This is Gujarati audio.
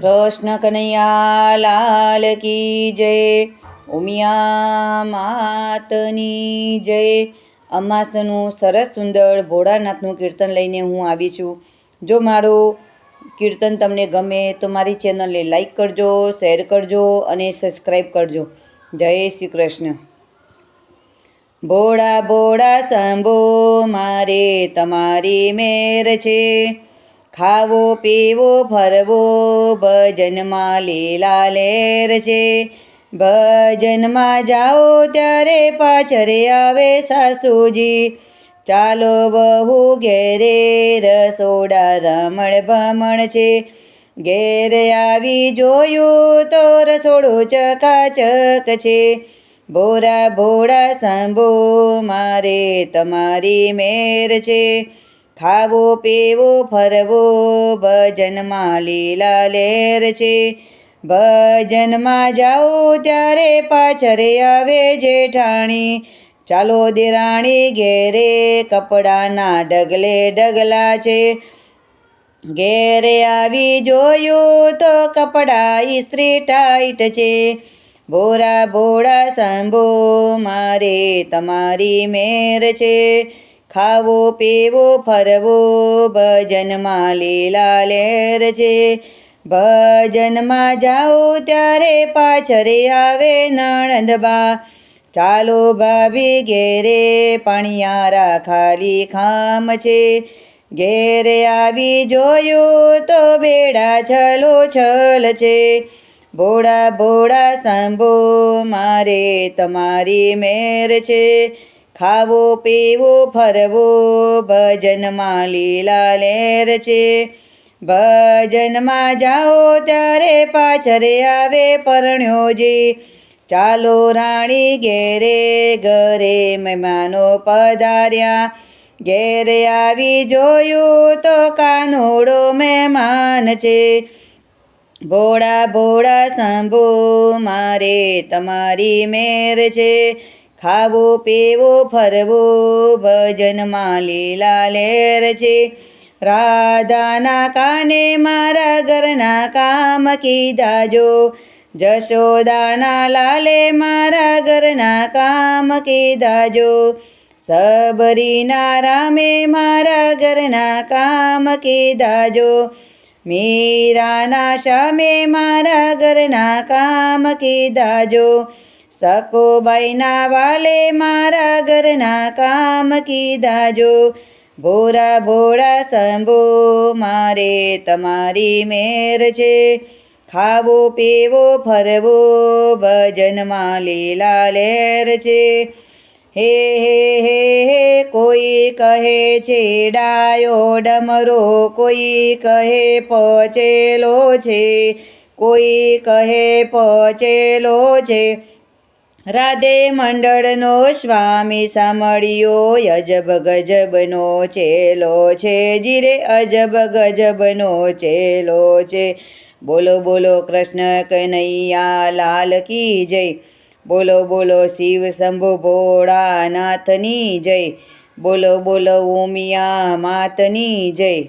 કૃષ્ણ કનૈયા લાલ કી જય. ઉમિયા માતની જય. અમાસનું સરસ સુંદર ભોળાનાથનું કીર્તન લઈને હું આવી છું. જો મારું કીર્તન તમને ગમે તો મારી ચેનલને લાઈક કરજો, શેર કરજો અને સબસ્ક્રાઈબ કરજો. જય શ્રી કૃષ્ણ. ભોળા ભોળા સાંભો મારે તમારી મેર છે. ખાવો, પીવો, ફરવો, ભજનમાં લીલા લેર છે. ભજનમાં જાઓ ત્યારે પાછળ આવે સાસુજી. ચાલો બહુ ઘેરે રસોડા રમણ ભમણ છે. ઘેર આવી જોયું તો રસોડું ચકાચક છે. ભોરા ભોળા સાંભો, મારે તમારી મેર છે. ખાવો પીવો, ફરવો, ભજનમાં લીલા લેર છે. ભજનમાં જાઓ ત્યારે પાછળ આવે જેઠાણી. ચાલો દેરાણી ઘેરે કપડાના ડગલે ડગલા છે. ઘેરે આવી જોયું તો કપડાં ઇસ્ત્રી ટાઈટ છે. ભોરા ભોળા સાંભો મારે તમારી મેર છે. ખાવો, પીવો, ફરવો, ભજનમાં લીલા લેર છે. ભજનમાં જાઓ ત્યારે પાછળ આવે નણંદબા ચાલો ભાભી ઘેરે પણિયારા ખાલી ખામ છે. ઘેરે આવી જોયું તો બેડા છલો છલ છે. ભોળા ભોળા, સાંભો, મારે તમારી મેર છે. ખાવો, પીવો, ફરવો, ભજનમાં લીલા લેર છે. ભજનમાં જાઓ ત્યારે પાછળ આવે પરણ્યોજી. ચાલો રાણી ઘેરે ઘરે મહેમાનો પધાર્યા. ઘેરે આવી જોયું તો કાનોડો મહેમાન છે. ભોળા ભોળા સાંભો મારે તમારી મેર છે. ખાવો, પીવો, ફરવો, ભજનમાં લીલા લેર છે. રાધાના કાને મારા ઘરના કામ કીધા જો. જશોદાના લાલે મારા ઘરના કામ કીધા જો. સબરીના રામે મારા ઘરના કામ કીધા જો. મીરાના શામે મારા ઘરના કામ કીધા જો. સકોબાઈના વાલે મારા ઘરના કામ કીધા જો ભોરા ભોળા સંભો મારે તમારી મેર છે. ખાવો, પીવો, ફરવો, ભજનમાં લીલા લેર છે. હે હે હે હે, કોઈ કહે છે ડાયો ડમરો, કોઈ કહે પચેલો છે. કોઈ કહે પચેલો છે. રાધે મંડળનો સ્વામી સાંભળ્યો, અજબ ગજબનો ચેલો છે, જીરે અજબ ગજબનો ચેલો છે. બોલો બોલો કૃષ્ણ કનૈયા, લાલ કી જય. બોલો બોલો શિવ શંભુ ભોળાનાથની જય. બોલો બોલો ઉમિયા માતની જય.